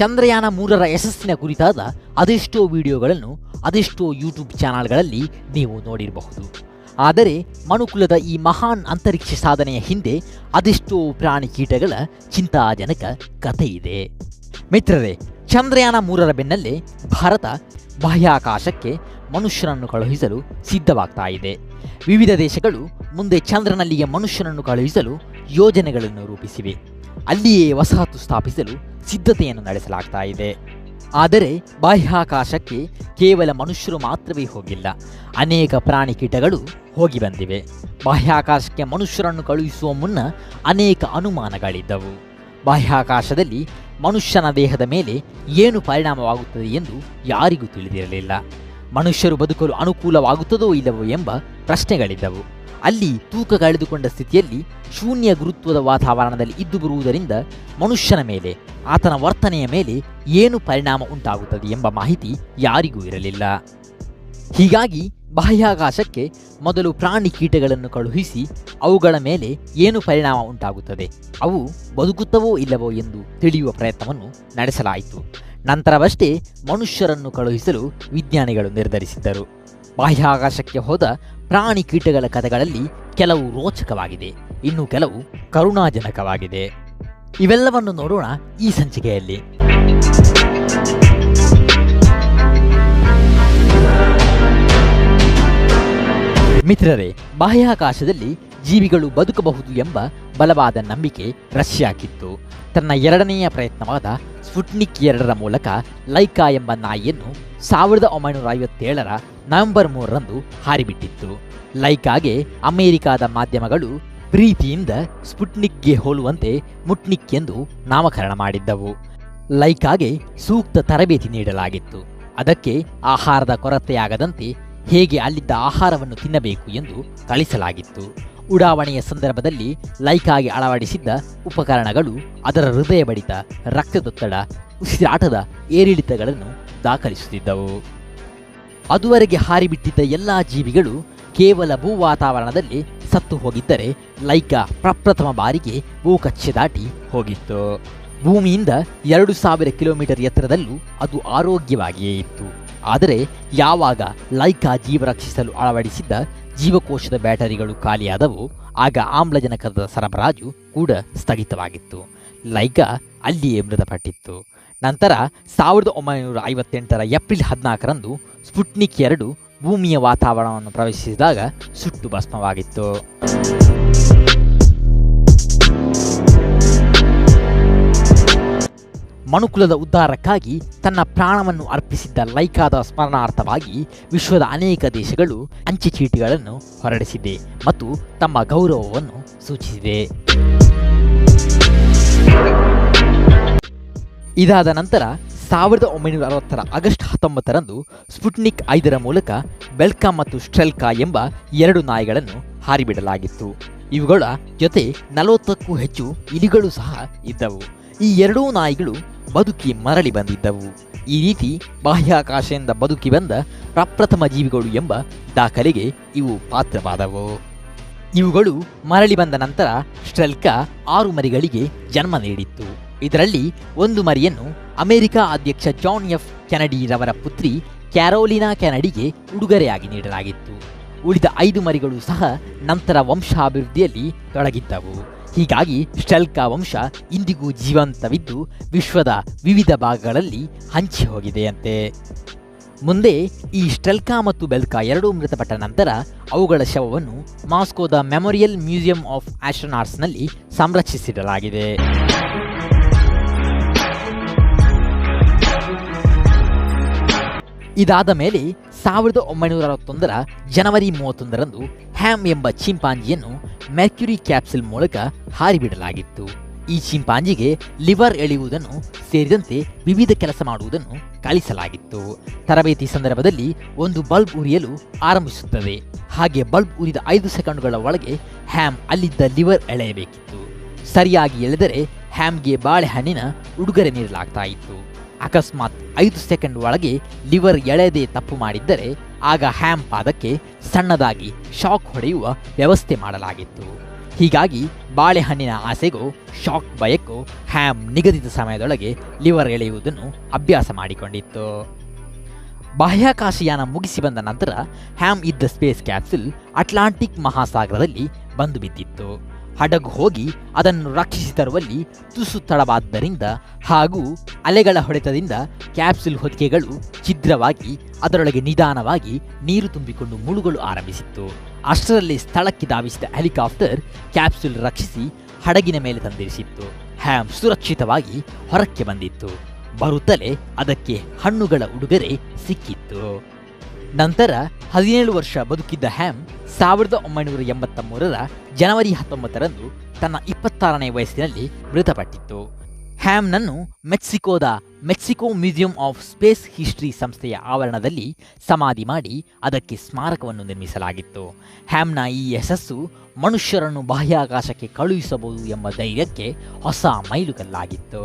ಚಂದ್ರಯಾನ ಮೂರರ ಯಶಸ್ಸಿನ ಕುರಿತಾದ ಅದೆಷ್ಟೋ ವಿಡಿಯೋಗಳನ್ನು, ಅದೆಷ್ಟೋ ಯೂಟ್ಯೂಬ್ ಚಾನಲ್ಗಳಲ್ಲಿ ನೀವು ನೋಡಿರಬಹುದು. ಆದರೆ ಮನುಕುಲದ ಈ ಮಹಾನ್ ಅಂತರಿಕ್ಷ ಸಾಧನೆಯ ಹಿಂದೆ ಅದೆಷ್ಟೋ ಪ್ರಾಣಿ ಕೀಟಗಳ ಚಿಂತಾಜನಕ ಕಥೆ ಇದೆ ಮಿತ್ರರೇ, ಚಂದ್ರಯಾನ ಮೂರರ ಬೆನ್ನಲ್ಲೇ ಭಾರತ ಬಾಹ್ಯಾಕಾಶಕ್ಕೆ ಮನುಷ್ಯನನ್ನು ಕಳುಹಿಸಲು ಸಿದ್ಧವಾಗ್ತಾ ಇದೆ. ವಿವಿಧ ದೇಶಗಳು ಮುಂದೆ ಚಂದ್ರನಲ್ಲಿಯ ಮನುಷ್ಯನನ್ನು ಕಳುಹಿಸಲು ಯೋಜನೆಗಳನ್ನು ರೂಪಿಸಿವೆ. ಅಲ್ಲಿಯೇ ವಸಾಹತು ಸ್ಥಾಪಿಸಲು ಸಿದ್ಧತೆಯನ್ನು ನಡೆಸಲಾಗ್ತಾ ಇದೆ. ಆದರೆ ಬಾಹ್ಯಾಕಾಶಕ್ಕೆ ಕೇವಲ ಮನುಷ್ಯರು ಮಾತ್ರವೇ ಹೋಗಿಲ್ಲ. ಅನೇಕ ಪ್ರಾಣಿ ಕೀಟಗಳು ಹೋಗಿ ಬಂದಿವೆ. ಬಾಹ್ಯಾಕಾಶಕ್ಕೆ ಮನುಷ್ಯರನ್ನು ಕಳುಹಿಸುವ ಮುನ್ನ ಅನೇಕ ಅನುಮಾನಗಳಿದ್ದವು. ಬಾಹ್ಯಾಕಾಶದಲ್ಲಿ ಮನುಷ್ಯನ ದೇಹದ ಮೇಲೆ ಏನು ಪರಿಣಾಮವಾಗುತ್ತದೆ ಎಂದು ಯಾರಿಗೂ ತಿಳಿದಿರಲಿಲ್ಲ. ಮನುಷ್ಯರು ಬದುಕಲು ಅನುಕೂಲವಾಗುತ್ತದೋ ಇಲ್ಲವೋ ಎಂಬ ಪ್ರಶ್ನೆಗಳಿದ್ದವು. ಅಲ್ಲಿ ತೂಕ ಕಳೆದುಕೊಂಡ ಸ್ಥಿತಿಯಲ್ಲಿ ಶೂನ್ಯ ಗುರುತ್ವದ ವಾತಾವರಣದಲ್ಲಿ ಇದ್ದು ಬರುವುದರಿಂದ ಮನುಷ್ಯನ ಮೇಲೆ, ಆತನ ವರ್ತನೆಯ ಮೇಲೆ ಏನು ಪರಿಣಾಮ ಉಂಟಾಗುತ್ತದೆ ಎಂಬ ಮಾಹಿತಿ ಯಾರಿಗೂ ಇರಲಿಲ್ಲ. ಹೀಗಾಗಿ ಬಾಹ್ಯಾಕಾಶಕ್ಕೆ ಮೊದಲು ಪ್ರಾಣಿ ಕೀಟಗಳನ್ನು ಕಳುಹಿಸಿ ಅವುಗಳ ಮೇಲೆ ಏನು ಪರಿಣಾಮ ಉಂಟಾಗುತ್ತದೆ, ಅವು ಬದುಕುತ್ತವೋ ಇಲ್ಲವೋ ಎಂದು ತಿಳಿಯುವ ಪ್ರಯತ್ನವನ್ನು ನಡೆಸಲಾಯಿತು. ನಂತರವಷ್ಟೇ ಮನುಷ್ಯರನ್ನು ಕಳುಹಿಸಲು ವಿಜ್ಞಾನಿಗಳು ನಿರ್ಧರಿಸಿದ್ದರು. ಬಾಹ್ಯಾಕಾಶಕ್ಕೆ ಹೋದ ಪ್ರಾಣಿ ಕೀಟಗಳ ಕಥೆಗಳಲ್ಲಿ ಕೆಲವು ರೋಚಕವಾಗಿದೆ. ಇನ್ನು ಕೆಲವು ಕರುಣಾಜನಕವಾಗಿದೆ. ಇವೆಲ್ಲವನ್ನು ನೋಡೋಣ ಈ ಸಂಚಿಕೆಯಲ್ಲಿ. ಮಿತ್ರರೇ, ಬಾಹ್ಯಾಕಾಶದಲ್ಲಿ ಜೀವಿಗಳು ಬದುಕಬಹುದು ಎಂಬ ಬಲವಾದ ನಂಬಿಕೆ ರಷ್ಯಾಕ್ಕಿತ್ತು. ತನ್ನ ಎರಡನೆಯ ಪ್ರಯತ್ನವಾದ ಸ್ಪುಟ್ನಿಕ್ ಎರಡರ ಮೂಲಕ ಲೈಕಾ ಎಂಬ ನಾಯಿಯನ್ನು ಸಾವಿರದ ಒಂಬೈನೂರ ಐವತ್ತೇಳರ ನವೆಂಬರ್ ಮೂರರಂದು ಹಾರಿಬಿಟ್ಟಿತ್ತು. ಲೈಕಾಗೆ ಅಮೆರಿಕಾದ ಮಾಧ್ಯಮಗಳು ಪ್ರೀತಿಯಿಂದ ಸ್ಪುಟ್ನಿಕ್ಗೆ ಹೋಲುವಂತೆ ಮುಟ್ನಿಕ್ ಎಂದು ನಾಮಕರಣ ಮಾಡಿದ್ದವು. ಲೈಕಾಗೆ ಸೂಕ್ತ ತರಬೇತಿ ನೀಡಲಾಗಿತ್ತು. ಅದಕ್ಕೆ ಆಹಾರದ ಕೊರತೆಯಾಗದಂತೆ ಹೇಗೆ ಅಲ್ಲಿದ್ದ ಆಹಾರವನ್ನು ತಿನ್ನಬೇಕು ಎಂದು ಕಳಿಸಲಾಗಿತ್ತು. ಉಡಾವಣೆಯ ಸಂದರ್ಭದಲ್ಲಿ ಲೈಕಾಗಿ ಅಳವಡಿಸಿದ್ದ ಉಪಕರಣಗಳು ಅದರ ಹೃದಯ ಬಡಿತ, ರಕ್ತದೊತ್ತಡ, ಉಸಿರಾಟದ ಏರಿಳಿತಗಳನ್ನು ದಾಖಲಿಸುತ್ತಿದ್ದವು. ಅದುವರೆಗೆ ಹಾರಿಬಿಟ್ಟಿದ್ದ ಎಲ್ಲ ಜೀವಿಗಳು ಕೇವಲ ಭೂ ವಾತಾವರಣದಲ್ಲಿ ಸತ್ತು ಹೋಗಿದ್ದರೆ ಲೈಕಾ ಪ್ರಪ್ರಥಮ ಬಾರಿಗೆ ಭೂಕಕ್ಷೆ ದಾಟಿ ಹೋಗಿತ್ತು. ಭೂಮಿಯಿಂದ ಎರಡು ಸಾವಿರ ಕಿಲೋಮೀಟರ್ ಎತ್ತರದಲ್ಲೂ ಅದು ಆರೋಗ್ಯವಾಗಿಯೇ ಇತ್ತು. ಆದರೆ ಯಾವಾಗ ಲೈಕಾ ಜೀವ ರಕ್ಷಿಸಲು ಅಳವಡಿಸಿದ್ದ ಜೀವಕೋಶದ ಬ್ಯಾಟರಿಗಳು ಖಾಲಿಯಾದವು, ಆಗ ಆಮ್ಲಜನಕದ ಸರಬರಾಜು ಕೂಡ ಸ್ಥಗಿತವಾಗಿತ್ತು. ಲೈಕಾ ಅಲ್ಲಿಯೇ ಮೃತಪಟ್ಟಿತ್ತು. ನಂತರ ಸಾವಿರದ ಒಂಬೈನೂರ ಐವತ್ತೆಂಟರ ಏಪ್ರಿಲ್ ಹದಿನಾಲ್ಕರಂದು ಸ್ಪುಟ್ನಿಕ್ ಎರಡು ಭೂಮಿಯ ವಾತಾವರಣವನ್ನು ಪ್ರವೇಶಿಸಿದಾಗ ಸುಟ್ಟು ಭಸ್ಮವಾಗಿತ್ತು. ಮನುಕುಲದ ಉದ್ಧಾರಕ್ಕಾಗಿ ತನ್ನ ಪ್ರಾಣವನ್ನು ಅರ್ಪಿಸಿದ್ದ ಲೈಕಾದ ಸ್ಮರಣಾರ್ಥವಾಗಿ ವಿಶ್ವದ ಅನೇಕ ದೇಶಗಳು ಅಂಚೆ ಚೀಟಿಗಳನ್ನು ಹೊರಡಿಸಿದೆ ಮತ್ತು ತಮ್ಮ ಗೌರವವನ್ನು ಸೂಚಿಸಿದೆ ಇದಾದ ನಂತರ ಸಾವಿರದ ಒಂಬೈನೂರ ಅರವತ್ತರ ಆಗಸ್ಟ್ ಹತ್ತೊಂಬತ್ತರಂದು ಸ್ಪುಟ್ನಿಕ್ ಐದರ ಮೂಲಕ ಬೆಲ್ಕಾ ಮತ್ತು ಸ್ಟ್ರೆಲ್ಕಾ ಎಂಬ ಎರಡು ನಾಯಿಗಳನ್ನು ಹಾರಿಬಿಡಲಾಗಿತ್ತು. ಇವುಗಳ ಜೊತೆ ನಲವತ್ತಕ್ಕೂ ಹೆಚ್ಚು ಇಲಿಗಳು ಸಹ ಇದ್ದವು. ಈ ಎರಡೂ ನಾಯಿಗಳು ಬದುಕಿ ಮರಳಿ ಬಂದಿದ್ದವು. ಈ ರೀತಿ ಬಾಹ್ಯಾಕಾಶದಿಂದ ಬದುಕಿ ಬಂದ ಪ್ರಪ್ರಥಮ ಜೀವಿಗಳು ಎಂಬ ದಾಖಲೆಗೆ ಇವು ಪಾತ್ರವಾದವು. ಇವುಗಳು ಮರಳಿ ಬಂದ ನಂತರ ಸ್ಟ್ರೆಲ್ಕ ಆರು ಮರಿಗಳಿಗೆ ಜನ್ಮ ನೀಡಿತ್ತು. ಇದರಲ್ಲಿ ಒಂದು ಮರಿಯನ್ನು ಅಮೆರಿಕ ಅಧ್ಯಕ್ಷ ಜಾನ್ ಎಫ್ ಕೆನಡಿ ರವರ ಪುತ್ರಿ ಕ್ಯಾರೋಲಿನಾ ಕೆನಡಿಗೆ ಉಡುಗೊರೆಯಾಗಿ ನೀಡಲಾಗಿತ್ತು. ಉಳಿದ ಐದು ಮರಿಗಳು ಸಹ ನಂತರ ವಂಶಾಭಿವೃದ್ಧಿಯಲ್ಲಿ ತೊಡಗಿದ್ದವು. ಹೀಗಾಗಿ ಸ್ಟೆಲ್ಕಾ ವಂಶ ಇಂದಿಗೂ ಜೀವಂತವಿದ್ದು ವಿಶ್ವದ ವಿವಿಧ ಭಾಗಗಳಲ್ಲಿ ಹಂಚಿ ಹೋಗಿದೆಯಂತೆ. ಮುಂದೆ ಈ ಸ್ಟೆಲ್ಕಾ ಮತ್ತು ಬೆಲ್ಕಾ ಎರಡೂ ಮೃತಪಟ್ಟ ನಂತರ ಅವುಗಳ ಶವವನ್ನು ಮಾಸ್ಕೋದ ಮೆಮೊರಿಯಲ್ ಮ್ಯೂಸಿಯಂ ಆಫ್ ಆಸ್ಟ್ರನಾಟ್ಸ್ನಲ್ಲಿ ಸಂರಕ್ಷಿಸಿಡಲಾಗಿದೆ. ಇದಾದ ಮೇಲೆ ಸಾವಿರದ ಒಂಬೈನೂರ ಅರವತ್ತೊಂದರ ಜನವರಿ ಮೂವತ್ತೊಂದರಂದು ಹ್ಯಾಮ್ ಎಂಬ ಚಿಂಪಾಂಜಿಯನ್ನು ಮೆರ್ಕ್ಯುರಿ ಕ್ಯಾಪ್ಸುಲ್ ಮೂಲಕ ಹಾರಿಬಿಡಲಾಗಿತ್ತು. ಈ ಚಿಂಪಾಂಜಿಗೆ ಲಿವರ್ ಎಳೆಯುವುದನ್ನು ಸೇರಿದಂತೆ ವಿವಿಧ ಕೆಲಸ ಮಾಡುವುದನ್ನು ಕಳಿಸಲಾಗಿತ್ತು ತರಬೇತಿ ಸಂದರ್ಭದಲ್ಲಿ ಒಂದು ಬಲ್ಬ್ ಉರಿಯಲು ಆರಂಭಿಸುತ್ತದೆ. ಹಾಗೆ ಬಲ್ಬ್ ಉರಿದ ಐದು ಸೆಕೆಂಡ್ಗಳ ಒಳಗೆ ಹ್ಯಾಮ್ ಅಲ್ಲಿದ್ದ ಲಿವರ್ ಎಳೆಯಬೇಕಿತ್ತು. ಸರಿಯಾಗಿ ಎಳೆದರೆ ಹ್ಯಾಮ್ಗೆ ಬಾಳೆಹಣ್ಣಿನ ಉಡುಗೊರೆ ನೀಡಲಾಗ್ತಾ ಇತ್ತು. ಅಕಸ್ಮಾತ್ ಐದು ಸೆಕೆಂಡ್ ಒಳಗೆ ಲಿವರ್ ಎಳೆದೇ ತಪ್ಪು ಮಾಡಿದ್ದರೆ ಆಗ ಹ್ಯಾಮ್ ಪಾದಕ್ಕೆ ಸಣ್ಣದಾಗಿ ಶಾಕ್ ಹೊಡೆಯುವ ವ್ಯವಸ್ಥೆ ಮಾಡಲಾಗಿತ್ತು. ಹೀಗಾಗಿ ಬಾಳೆಹಣ್ಣಿನ ಆಸೆಗೂ, ಶಾಕ್ ಭಯಕ್ಕೂ ಹ್ಯಾಮ್ ನಿಗದಿತ ಸಮಯದೊಳಗೆ ಲಿವರ್ ಎಳೆಯುವುದನ್ನು ಅಭ್ಯಾಸ ಮಾಡಿಕೊಂಡಿತ್ತು. ಬಾಹ್ಯಾಕಾಶಯಾನ ಮುಗಿಸಿ ಬಂದ ನಂತರ ಹ್ಯಾಮ್ ಇದ್ದ ಸ್ಪೇಸ್ ಕ್ಯಾಪ್ಸುಲ್ ಅಟ್ಲಾಂಟಿಕ್ ಮಹಾಸಾಗರದಲ್ಲಿ ಬಂದು ಬಿದ್ದಿತ್ತು. ಹಡಗು ಹೋಗಿ ಅದನ್ನು ರಕ್ಷಿಸಿ ತರುವಲ್ಲಿ ತುಸು ತಡವಾದ್ದರಿಂದ ಹಾಗೂ ಅಲೆಗಳ ಹೊಡೆತದಿಂದ ಕ್ಯಾಪ್ಸುಲ್ ಹೊದಿಕೆಗಳು ಛಿದ್ರವಾಗಿ ಅದರೊಳಗೆ ನಿಧಾನವಾಗಿ ನೀರು ತುಂಬಿಕೊಂಡು ಮುಳುಗಲು ಆರಂಭಿಸಿತ್ತು. ಅಷ್ಟರಲ್ಲಿ ಸ್ಥಳಕ್ಕೆ ಧಾವಿಸಿದ ಹೆಲಿಕಾಪ್ಟರ್ ಕ್ಯಾಪ್ಸುಲ್ ರಕ್ಷಿಸಿ ಹಡಗಿನ ಮೇಲೆ ತಂದಿರಿಸಿತ್ತು. ಹ್ಯಾಮ್ ಸುರಕ್ಷಿತವಾಗಿ ಹೊರಕ್ಕೆ ಬಂದಿತ್ತು. ಬರುತ್ತಲೇ ಅದಕ್ಕೆ ಹಣ್ಣುಗಳ ಉಡುಗೊರೆ ಸಿಕ್ಕಿತ್ತು. ನಂತರ ಹದಿನೇಳು ವರ್ಷ ಬದುಕಿದ್ದ ಹ್ಯಾಮ್ ಸಾವಿರದ ಒಂಬೈನೂರ ಎಂಬತ್ತ ಮೂರರ ಜನವರಿ ಹತ್ತೊಂಬತ್ತರಂದು ತನ್ನ ಇಪ್ಪತ್ತಾರನೇ ವಯಸ್ಸಿನಲ್ಲಿ ಮೃತಪಟ್ಟಿತ್ತು. ಹ್ಯಾಮ್ನನ್ನು ಮೆಕ್ಸಿಕೋದ Mexico museum of space history ಸಂಸ್ಥೆಯ ಆವರಣದಲ್ಲಿ ಸಮಾಧಿ ಮಾಡಿ ಅದಕ್ಕೆ ಸ್ಮಾರಕವನ್ನು ನಿರ್ಮಿಸಲಾಗಿತ್ತು. ಹ್ಯಾಮ್ನ ಈ ಯಶಸ್ಸು ಮನುಷ್ಯರನ್ನು ಬಾಹ್ಯಾಕಾಶಕ್ಕೆ ಕಳುಹಿಸಬಹುದು ಎಂಬ ಧೈರ್ಯಕ್ಕೆ ಹೊಸ ಮೈಲುಗಲ್ಲಾಗಿತ್ತು.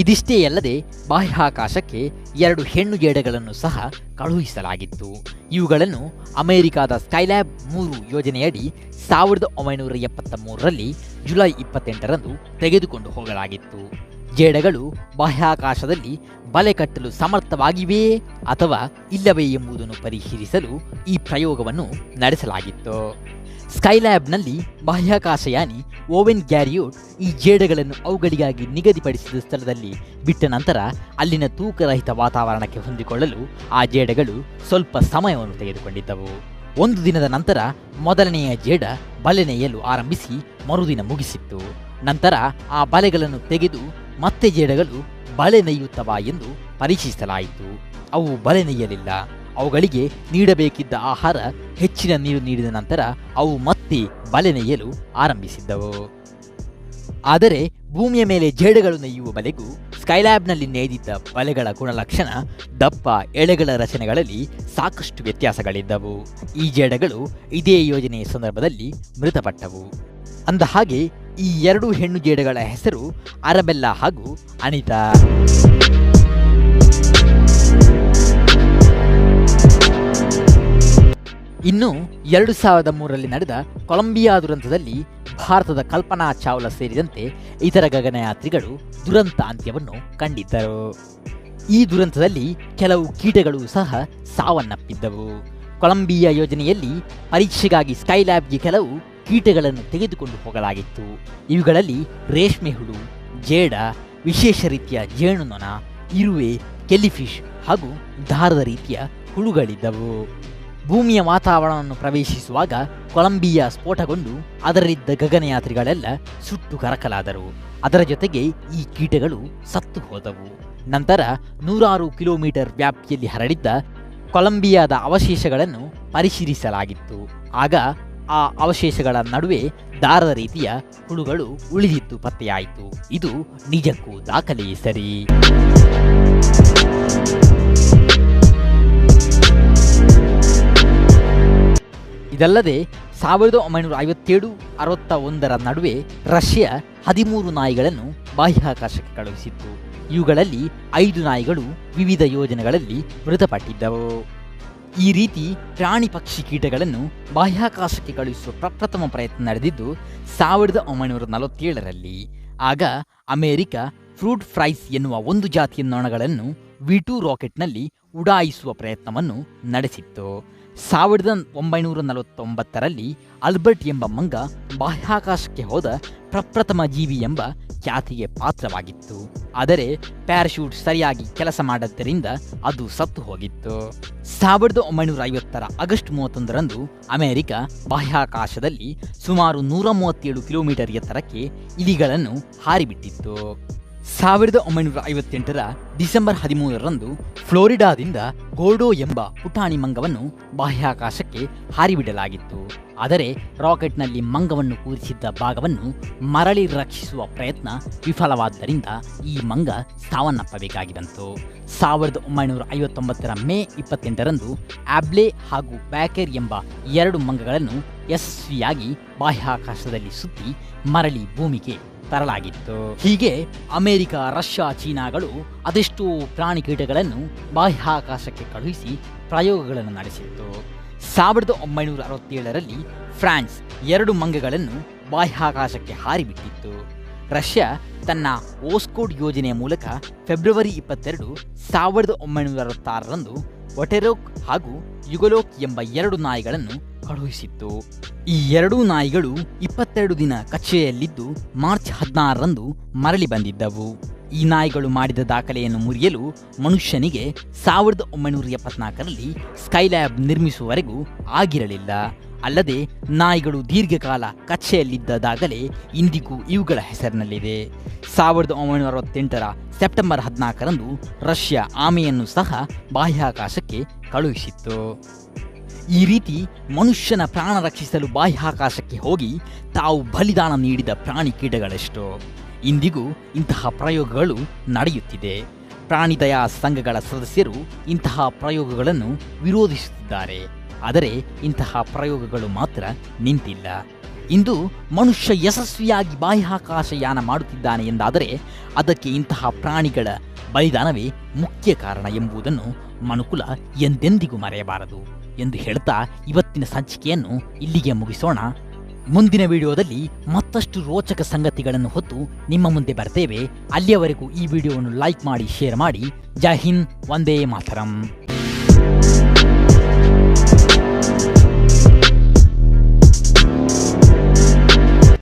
ಇದಿಷ್ಟೇ ಅಲ್ಲದೆ ಬಾಹ್ಯಾಕಾಶಕ್ಕೆ ಎರಡು ಹೆಣ್ಣು ಜೇಡಗಳನ್ನು ಸಹ ಕಳುಹಿಸಲಾಗಿತ್ತು. ಇವುಗಳನ್ನು ಅಮೆರಿಕಾದ ಸ್ಕೈಲ್ಯಾಬ್ ಮೂರು ಯೋಜನೆಯಡಿ ಸಾವಿರದ ಒಂಬೈನೂರ ಎಪ್ಪತ್ತ ಮೂರರಲ್ಲಿ ಜುಲೈ ಇಪ್ಪತ್ತೆಂಟರಂದು ತೆಗೆದುಕೊಂಡು ಹೋಗಲಾಗಿತ್ತು. ಜೇಡಗಳು ಬಾಹ್ಯಾಕಾಶದಲ್ಲಿ ಬಲೆ ಕಟ್ಟಲು ಸಮರ್ಥವಾಗಿವೆಯೇ ಅಥವಾ ಇಲ್ಲವೇ ಎಂಬುದನ್ನು ಪರಿಶೀಲಿಸಲು ಈ ಪ್ರಯೋಗವನ್ನು ನಡೆಸಲಾಗಿತ್ತು. ಸ್ಕೈಲ್ಯಾಬ್ನಲ್ಲಿ ಬಾಹ್ಯಾಕಾಶಯಾನಿ ಓವೆನ್ ಗ್ಯಾರಿಯೋಟ್ ಈ ಜೇಡಗಳನ್ನು ಅವುಗಳಿಗಾಗಿ ನಿಗದಿಪಡಿಸಿದ ಸ್ಥಳದಲ್ಲಿ ಬಿಟ್ಟ ನಂತರ ಅಲ್ಲಿನ ತೂಕರಹಿತ ವಾತಾವರಣಕ್ಕೆ ಹೊಂದಿಕೊಳ್ಳಲು ಆ ಜೇಡಗಳು ಸ್ವಲ್ಪ ಸಮಯವನ್ನು ತೆಗೆದುಕೊಂಡಿದ್ದವು. ಒಂದು ದಿನದ ನಂತರ ಮೊದಲನೆಯ ಜೇಡ ಬಲೆ ನೇಯಲು ಆರಂಭಿಸಿ ಮರುದಿನ ಮುಗಿಸಿತ್ತು. ನಂತರ ಆ ಬಲೆಗಳನ್ನು ತೆಗೆದು ಮತ್ತೆ ಜೇಡಗಳು ಬಲೆ ನೇಯುತ್ತವಾ ಎಂದು ಪರೀಕ್ಷಿಸಲಾಯಿತು. ಅವು ಬಲೆ ನೇಯಲಿಲ್ಲ. ಅವುಗಳಿಗೆ ನೀಡಬೇಕಿದ್ದ ಆಹಾರ ಹೆಚ್ಚಿನ ನೀರು ನೀಡಿದ ನಂತರ ಅವು ಮತ್ತೆ ಬಲೆ ನೆಯ್ಯಲು ಆರಂಭಿಸಿದ್ದವು. ಆದರೆ ಭೂಮಿಯ ಮೇಲೆ ಜೇಡಗಳು ನೆಯ್ಯುವ ಬಲೆಗೂ ಸ್ಕೈಲ್ಯಾಬ್ನಲ್ಲಿ ನೇಯ್ದಿದ್ದ ಬಲೆಗಳ ಗುಣಲಕ್ಷಣ ದಪ್ಪ ಎಳೆಗಳ ರಚನೆಗಳಲ್ಲಿ ಸಾಕಷ್ಟು ವ್ಯತ್ಯಾಸಗಳಿದ್ದವು. ಈ ಜೇಡಗಳು ಇದೇ ಯೋಜನೆಯ ಸಂದರ್ಭದಲ್ಲಿ ಮೃತಪಟ್ಟವು. ಅಂದ ಹಾಗೆ ಈ ಎರಡು ಹೆಣ್ಣು ಜೇಡಗಳ ಹೆಸರು ಅರಬೆಲ್ಲ ಹಾಗೂ ಅನಿತಾ. ಇನ್ನು ಎರಡು ಸಾವಿರದ ಮೂರರಲ್ಲಿ ನಡೆದ ಕೊಲಂಬಿಯಾ ದುರಂತದಲ್ಲಿ ಭಾರತದ ಕಲ್ಪನಾ ಚಾವ್ಲಾ ಸೇರಿದಂತೆ ಇತರ ಗಗನಯಾತ್ರಿಗಳು ದುರಂತ ಅಂತ್ಯವನ್ನು ಕಂಡಿದ್ದರು. ಈ ದುರಂತದಲ್ಲಿ ಕೆಲವು ಕೀಟಗಳು ಸಹ ಸಾವನ್ನಪ್ಪಿದ್ದವು. ಕೊಲಂಬಿಯಾ ಯೋಜನೆಯಲ್ಲಿ ಪರೀಕ್ಷೆಗಾಗಿ ಸ್ಕೈಲ್ಯಾಬ್ಗೆ ಕೆಲವು ಕೀಟಗಳನ್ನು ತೆಗೆದುಕೊಂಡು ಹೋಗಲಾಗಿತ್ತು. ಇವುಗಳಲ್ಲಿ ರೇಷ್ಮೆ ಹುಳು, ಜೇಡ, ವಿಶೇಷ ರೀತಿಯ ಜೇನುನೊಣ ಇರುವೆ, ಕೆಲಿಫಿಶ್ ಹಾಗೂ ದಾರದ ರೀತಿಯ ಹುಳುಗಳಿದ್ದವು. ಭೂಮಿಯ ವಾತಾವರಣವನ್ನು ಪ್ರವೇಶಿಸುವಾಗ ಕೊಲಂಬಿಯಾ ಸ್ಫೋಟಗೊಂಡು ಅದರಲ್ಲಿದ್ದ ಗಗನಯಾತ್ರಿಗಳೆಲ್ಲ ಸುಟ್ಟು ಕರಕಲಾದರು. ಅದರ ಜೊತೆಗೆ ಈ ಕೀಟಗಳು ಸತ್ತು ಹೋದವು. ನಂತರ ನೂರಾರು ಕಿಲೋಮೀಟರ್ ವ್ಯಾಪ್ತಿಯಲ್ಲಿ ಹರಡಿದ್ದ ಕೊಲಂಬಿಯಾದ ಅವಶೇಷಗಳನ್ನು ಪರಿಶೀಲಿಸಲಾಗಿತ್ತು. ಆಗ ಆ ಅವಶೇಷಗಳ ನಡುವೆ ದಾರದ ರೀತಿಯ ಹುಳುಗಳು ಉಳಿದಿತ್ತು ಪತ್ತೆಯಾಯಿತು. ಇದು ನಿಜಕ್ಕೂ ದಾಖಲೆ ಸರಿ. ಇದಲ್ಲದೆ ಸಾವಿರದ ಒಂಬೈನೂರ ಐವತ್ತೇಳು ಅರವತ್ತ ಒಂದರ ನಡುವೆ ರಷ್ಯಾ ಹದಿಮೂರು ನಾಯಿಗಳನ್ನು ಬಾಹ್ಯಾಕಾಶಕ್ಕೆ ಕಳುಹಿಸಿತ್ತು. ಇವುಗಳಲ್ಲಿ ಐದು ನಾಯಿಗಳು ವಿವಿಧ ಯೋಜನೆಗಳಲ್ಲಿ ಮೃತಪಟ್ಟಿದ್ದವು. ಈ ರೀತಿ ಪ್ರಾಣಿ ಪಕ್ಷಿ ಕೀಟಗಳನ್ನು ಬಾಹ್ಯಾಕಾಶಕ್ಕೆ ಕಳುಹಿಸುವ ಪ್ರಪ್ರಥಮ ಪ್ರಯತ್ನ ನಡೆದಿದ್ದು ಸಾವಿರದ ಒಂಬೈನೂರ ನಲವತ್ತೇಳರಲ್ಲಿ. ಆಗ ಅಮೆರಿಕ ಫ್ರೂಟ್ ಫ್ರೈಸ್ ಎನ್ನುವ ಒಂದು ಜಾತಿಯ ನೊಣಗಳನ್ನು ವಿ ಟು ರಾಕೆಟ್ನಲ್ಲಿ ಉಡಾಯಿಸುವ ಪ್ರಯತ್ನವನ್ನು ನಡೆಸಿತ್ತು. ಸಾವಿರದ ಒಂಬೈನೂರ ನಲವತ್ತೊಂಬತ್ತರಲ್ಲಿ ಅಲ್ಬರ್ಟ್ ಎಂಬ ಮಂಗ ಬಾಹ್ಯಾಕಾಶಕ್ಕೆ ಹೋದ ಪ್ರಪ್ರಥಮ ಜೀವಿ ಎಂಬ ಖ್ಯಾತಿಗೆ ಪಾತ್ರವಾಗಿತ್ತು. ಆದರೆ ಪ್ಯಾರಾಶೂಟ್ ಸರಿಯಾಗಿ ಕೆಲಸ ಮಾಡದ್ದರಿಂದ ಅದು ಸತ್ತು ಹೋಗಿತ್ತು. ಸಾವಿರದ ಒಂಬೈನೂರ ಐವತ್ತರ ಆಗಸ್ಟ್ ಮೂವತ್ತೊಂದರಂದು ಅಮೆರಿಕ ಬಾಹ್ಯಾಕಾಶದಲ್ಲಿ ಸುಮಾರು ನೂರ ಮೂವತ್ತೇಳು ಕಿಲೋಮೀಟರ್ ಎತ್ತರಕ್ಕೆ ಇಲಿಗಳನ್ನು ಹಾರಿಬಿಟ್ಟಿತ್ತು. ಸಾವಿರದ ಒಂಬೈನೂರ ಐವತ್ತೆಂಟರ ಡಿಸೆಂಬರ್ ಹದಿಮೂರರಂದು ಫ್ಲೋರಿಡಾದಿಂದ ಗೋಲ್ಡೋ ಎಂಬ ಪುಟಾಣಿ ಮಂಗವನ್ನು ಬಾಹ್ಯಾಕಾಶಕ್ಕೆ ಹಾರಿಬಿಡಲಾಗಿತ್ತು. ಆದರೆ ರಾಕೆಟ್ನಲ್ಲಿ ಮಂಗವನ್ನು ಕೂರಿಸಿದ್ದ ಭಾಗವನ್ನು ಮರಳಿ ರಕ್ಷಿಸುವ ಪ್ರಯತ್ನ ವಿಫಲವಾದ್ದರಿಂದ ಈ ಮಂಗ ಸಾವನ್ನಪ್ಪಬೇಕಾಗಿ ಬಂತು. ಸಾವಿರದ ಒಂಬೈನೂರ ಐವತ್ತೊಂಬತ್ತರ ಮೇ ಇಪ್ಪತ್ತೆಂಟರಂದು ಆಬ್ಲೆ ಹಾಗೂ ಬ್ಯಾಕೆರ್ ಎಂಬ ಎರಡು ಮಂಗಗಳನ್ನು ಯಶಸ್ವಿಯಾಗಿ ಬಾಹ್ಯಾಕಾಶದಲ್ಲಿ ಸುತ್ತಿ ಮರಳಿ ಭೂಮಿಗೆ ತರಲಾಗಿತ್ತು. ಹೀಗೆ ಅಮೆರಿಕ, ರಷ್ಯಾ, ಚೀನಾಗಳು ಅದೆಷ್ಟೋ ಪ್ರಾಣಿ ಕೀಟಗಳನ್ನು ಬಾಹ್ಯಾಕಾಶಕ್ಕೆ ಕಳುಹಿಸಿ ಪ್ರಯೋಗಗಳನ್ನು ನಡೆಸಿತ್ತು. ಸಾವಿರದ ಒಂಬೈನೂರ ಅರವತ್ತೇಳರಲ್ಲಿ ಫ್ರಾನ್ಸ್ ಎರಡು ಮಂಗಗಳನ್ನು ಬಾಹ್ಯಾಕಾಶಕ್ಕೆ ಹಾರಿಬಿಟ್ಟಿತ್ತು. ರಷ್ಯಾ ತನ್ನ ಓಸ್ಕೋಡ್ ಯೋಜನೆಯ ಮೂಲಕ ಫೆಬ್ರವರಿ ಇಪ್ಪತ್ತೆರಡು ಸಾವಿರದ ಒಂಬೈನೂರ ಅರವತ್ತಾರರಂದು ಒಟೆರೋಕ್ ಹಾಗೂ ಯುಗಲೋಕ್ ಎಂಬ ಎರಡು ನಾಯಿಗಳನ್ನು ಕಳುಹಿಸಿತ್ತು. ಈ ಎರಡೂ ನಾಯಿಗಳು ಇಪ್ಪತ್ತೆರಡು ದಿನ ಕಚ್ಚೆಯಲ್ಲಿದ್ದು ಮಾರ್ಚ್ ಹದಿನಾರರಂದು ಮರಳಿ ಬಂದಿದ್ದವು. ಈ ನಾಯಿಗಳು ಮಾಡಿದ ದಾಖಲೆಯನ್ನು ಮುರಿಯಲು ಮನುಷ್ಯನಿಗೆ ಸಾವಿರದ ಒಂಬೈನೂರ ಎಪ್ಪತ್ನಾಲ್ಕರಲ್ಲಿ ಸ್ಕೈಲ್ಯಾಬ್ ನಿರ್ಮಿಸುವವರೆಗೂ ಆಗಿರಲಿಲ್ಲ. ಅಲ್ಲದೆ ನಾಯಿಗಳು ದೀರ್ಘಕಾಲ ಕಚ್ಚೆಯಲ್ಲಿದ್ದದಾಗಲೇ ಇಂದಿಗೂ ಇವುಗಳ ಹೆಸರಿನಲ್ಲಿದೆ. ಸಾವಿರದ ಒಂಬೈನೂರ ಅರವತ್ತೆಂಟರ ಸೆಪ್ಟೆಂಬರ್ ಹದಿನಾಲ್ಕರಂದು ರಷ್ಯಾ ಆಮೆಯನ್ನು ಸಹ ಬಾಹ್ಯಾಕಾಶಕ್ಕೆ ಕಳುಹಿಸಿತ್ತು. ಈ ರೀತಿ ಮನುಷ್ಯನ ಪ್ರಾಣ ರಕ್ಷಿಸಲು ಬಾಹ್ಯಾಕಾಶಕ್ಕೆ ಹೋಗಿ ತಾವು ಬಲಿದಾನ ನೀಡಿದ ಪ್ರಾಣಿ ಕೀಟಗಳೆಷ್ಟೋ. ಇಂದಿಗೂ ಇಂತಹ ಪ್ರಯೋಗಗಳು ನಡೆಯುತ್ತಿದೆ. ಪ್ರಾಣಿ ದಯಾ ಸಂಘಗಳ ಸದಸ್ಯರು ಇಂತಹ ಪ್ರಯೋಗಗಳನ್ನು ವಿರೋಧಿಸುತ್ತಿದ್ದಾರೆ. ಆದರೆ ಇಂತಹ ಪ್ರಯೋಗಗಳು ಮಾತ್ರ ನಿಂತಿಲ್ಲ. ಇಂದು ಮನುಷ್ಯ ಯಶಸ್ವಿಯಾಗಿ ಬಾಹ್ಯಾಕಾಶಯಾನ ಮಾಡುತ್ತಿದ್ದಾನೆ ಎಂದಾದರೆ ಅದಕ್ಕೆ ಇಂತಹ ಪ್ರಾಣಿಗಳ ಬಲಿದಾನವೇ ಮುಖ್ಯ ಕಾರಣ ಎಂಬುದನ್ನು ಮನುಕುಲ ಎಂದೆಂದಿಗೂ ಮರೆಯಬಾರದು ಎಂದು ಹೇಳ್ತಾ ಇವತ್ತಿನ ಸಂಚಿಕೆಯನ್ನು ಇಲ್ಲಿಗೆ ಮುಗಿಸೋಣ. ಮುಂದಿನ ವಿಡಿಯೋದಲ್ಲಿ ಮತ್ತಷ್ಟು ರೋಚಕ ಸಂಗತಿಗಳನ್ನು ಹೊತ್ತು ನಿಮ್ಮ ಮುಂದೆ ಬರ್ತೇವೆ. ಅಲ್ಲಿಯವರೆಗೂ ಈ ವಿಡಿಯೋವನ್ನು ಲೈಕ್ ಮಾಡಿ, ಶೇರ್ ಮಾಡಿ. ಜೈ ಹಿಂದ್ ಒಂದೇ ಮಾತರಂ.